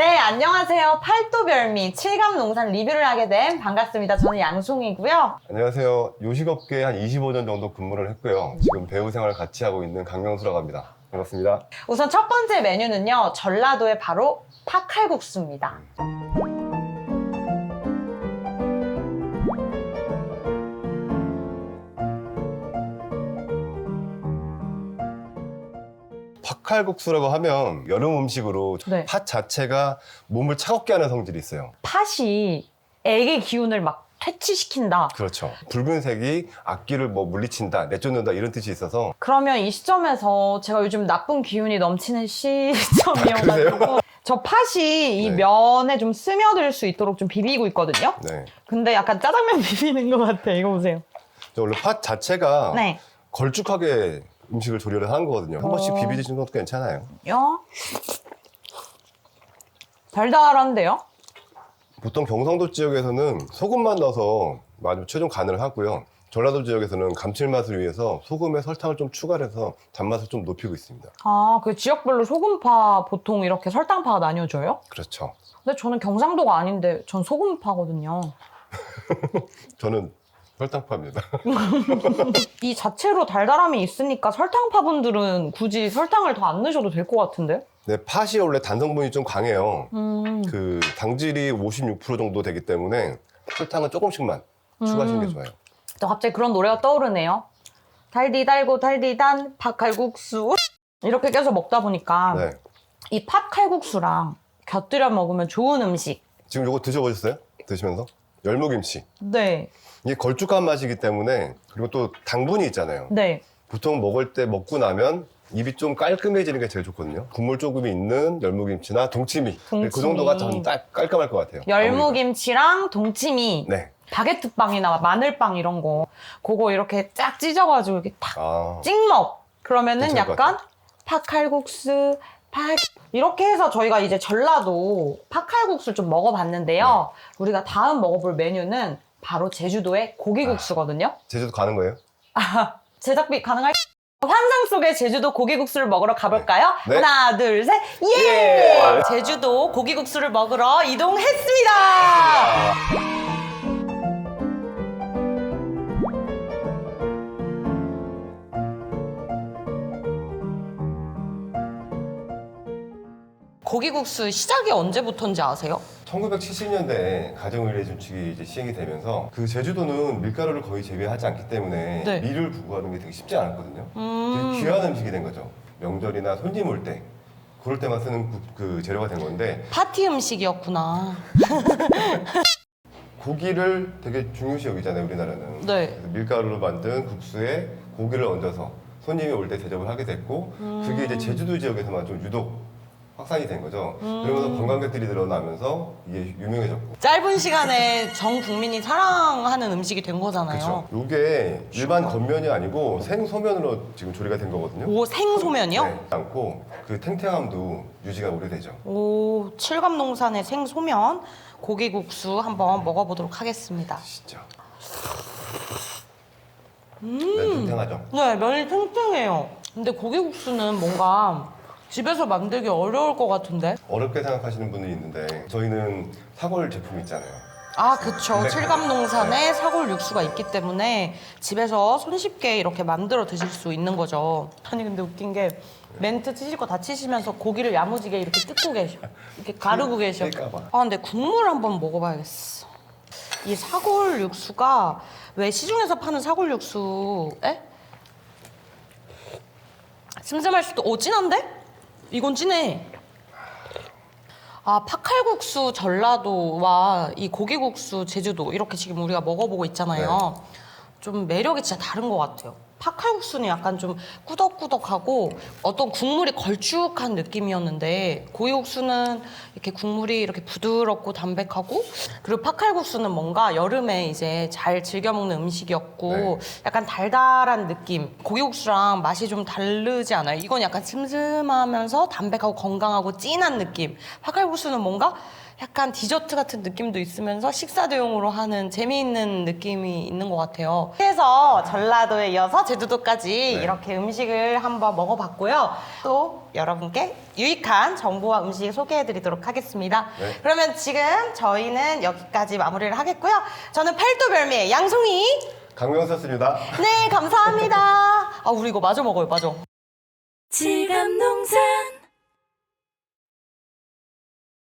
네, 안녕하세요. 팔도별미 칠감 농산 리뷰를 하게 된 반갑습니다. 저는 양송이고요. 안녕하세요. 요식업계에 한 25년 정도 근무를 했고요. 지금 배우 생활을 같이 하고 있는 강명수라고 합니다. 반갑습니다. 우선 첫 번째 메뉴는요, 전라도의 바로 팥칼국수입니다. 팥칼국수라고 하면 여름 음식으로 네. 팥 자체가 몸을 차갑게 하는 성질이 있어요. 팥이 액의 기운을 막 퇴치시킨다. 그렇죠. 붉은색이 악기를 뭐 물리친다, 내쫓는다 이런 뜻이 있어서 그러면 이 시점에서 제가 요즘 나쁜 기운이 넘치는 시점이어가지고 저 팥이 이 네. 면에 좀 스며들 수 있도록 좀 비비고 있거든요. 네. 근데 약간 짜장면 비비는 것 같아. 이거 보세요. 저 원래 팥 자체가 네. 걸쭉하게 음식을 조리를 하는 거거든요. 한 번씩 어. 비비시는 것도 괜찮아요. 야. 달달한데요? 보통 경상도 지역에서는 소금만 넣어서 많이 최종 간을 하고요. 전라도 지역에서는 감칠맛을 위해서 소금에 설탕을 좀 추가해서 단맛을 좀 높이고 있습니다. 아, 그 지역별로 소금파 보통 이렇게 설탕파가 나뉘어져요? 그렇죠. 근데 저는 경상도가 아닌데 전 소금파거든요. 저는 설탕파입니다. 이 자체로 달달함이 있으니까 설탕파 분들은 굳이 설탕을 더 안 넣으셔도 될 것 같은데? 네, 팥이 원래 단성분이 좀 강해요. 음, 그 당질이 56% 정도 되기 때문에 설탕은 조금씩만 추가하시는 게 음. 좋아요. 또 갑자기 그런 노래가 떠오르네요. 달디 달고 달디 단 팥칼국수 이렇게 계속 먹다 보니까 네. 이 팥칼국수랑 곁들여 먹으면 좋은 음식. 지금 이거 드셔보셨어요? 드시면서 열무김치. 네, 이게 걸쭉한 맛이기 때문에 그리고 또 당분이 있잖아요. 네. 보통 먹을 때 먹고 나면 입이 좀 깔끔해지는 게 제일 좋거든요. 국물 조금이 있는 열무김치나 동치미. 동치미. 그 정도가 전 딱 깔끔할 것 같아요. 열무김치랑 동치미. 네. 바게트 빵이나 마늘빵 이런 거, 그거 이렇게 쫙 찢어가지고 이렇게 탁 아, 찍먹. 그러면은 괜찮을 것 약간 팥칼국수, 팥 이렇게 해서 저희가 이제 전라도 팥칼국수를 좀 먹어봤는데요. 네. 우리가 다음 먹어볼 메뉴는 바로 제주도의 고기국수거든요. 제주도 가는 거예요? 제작비 가능할? 환상 속의 제주도 고기국수를 먹으러 가볼까요? 네. 하나, 둘, 셋, 예! 예! 제주도 고기국수를 먹으러 이동했습니다! 고기국수 시작이 언제부터인지 아세요? 1970년대에 가정의례 준칙이 이제 시행이 되면서 그 제주도는 밀가루를 거의 재배하지 않기 때문에 네. 밀을 구하는 게 되게 쉽지 않았거든요. 음. 되게 귀한 음식이 된 거죠. 명절이나 손님 올 때. 그럴 때만 쓰는 그, 그 재료가 된 건데 파티 음식이었구나. 고기를 되게 중요시 여기잖아요 우리나라는 네. 그래서 밀가루로 만든 국수에 고기를 얹어서 손님이 올 때 대접을 하게 됐고 그게 이제 제주도 지역에서만 좀 유독 확산이 된 거죠 그러면서 관광객들이 늘어나면서 이게 유명해졌고 짧은 시간에 전 국민이 사랑하는 음식이 된 거잖아요. 그렇죠 이게 일반 겉면이 아니고 생소면으로 지금 조리가 된 거거든요 오, 생소면이요? 네, 않고 그 탱탱함도 유지가 오래되죠 오, 칠감농산의 생소면 고기국수 한번 먹어보도록 하겠습니다. 진짜 음. 네, 탱탱하죠 네, 면이 탱탱해요. 근데 고기국수는 뭔가 집에서 만들기 어려울 것 같은데? 어렵게 생각하시는 분이 있는데 저희는 사골 제품 있잖아요 아, 그쵸. 네. 칠감농산에 사골 육수가 있기 때문에 집에서 손쉽게 이렇게 만들어 드실 수 있는 거죠. 아니, 근데 웃긴 게 멘트 치실 거 다 치시면서 고기를 야무지게 이렇게 뜯고 계셔. 이렇게 가르고 계셔. 뜰까봐. 아, 근데 국물 한번 먹어봐야겠어. 이 사골 육수가 왜 시중에서 파는 사골 육수에? 슴슴할 수도, 오, 진한데? 이건 진해. 아, 팥칼국수 전라도와 이 고기국수 제주도 이렇게 지금 우리가 먹어보고 있잖아요. 좀 매력이 진짜 다른 것 같아요. 팥칼국수는 약간 좀 꾸덕꾸덕하고 어떤 국물이 걸쭉한 느낌이었는데 고기국수는 이렇게 국물이 이렇게 부드럽고 담백하고 그리고 팥칼국수는 뭔가 여름에 이제 잘 즐겨 먹는 음식이었고 네. 약간 달달한 느낌. 고기국수랑 맛이 좀 다르지 않아요? 이건 약간 슴슴하면서 담백하고 건강하고 진한 느낌. 팥칼국수는 뭔가 약간 디저트 같은 느낌도 있으면서 식사 대용으로 하는 재미있는 느낌이 있는 것 같아요. 그래서 전라도에 이어서 제주도까지 네. 이렇게 음식을 한번 먹어봤고요. 또 여러분께 유익한 정보와 음식 소개해드리도록 하겠습니다. 네. 그러면 지금 저희는 여기까지 마무리를 하겠고요. 저는 팔도별미의 양송이. 강명수였습니다. 네, 감사합니다. 아, 우리 이거 마저 먹어요, 마저. 지갑 농산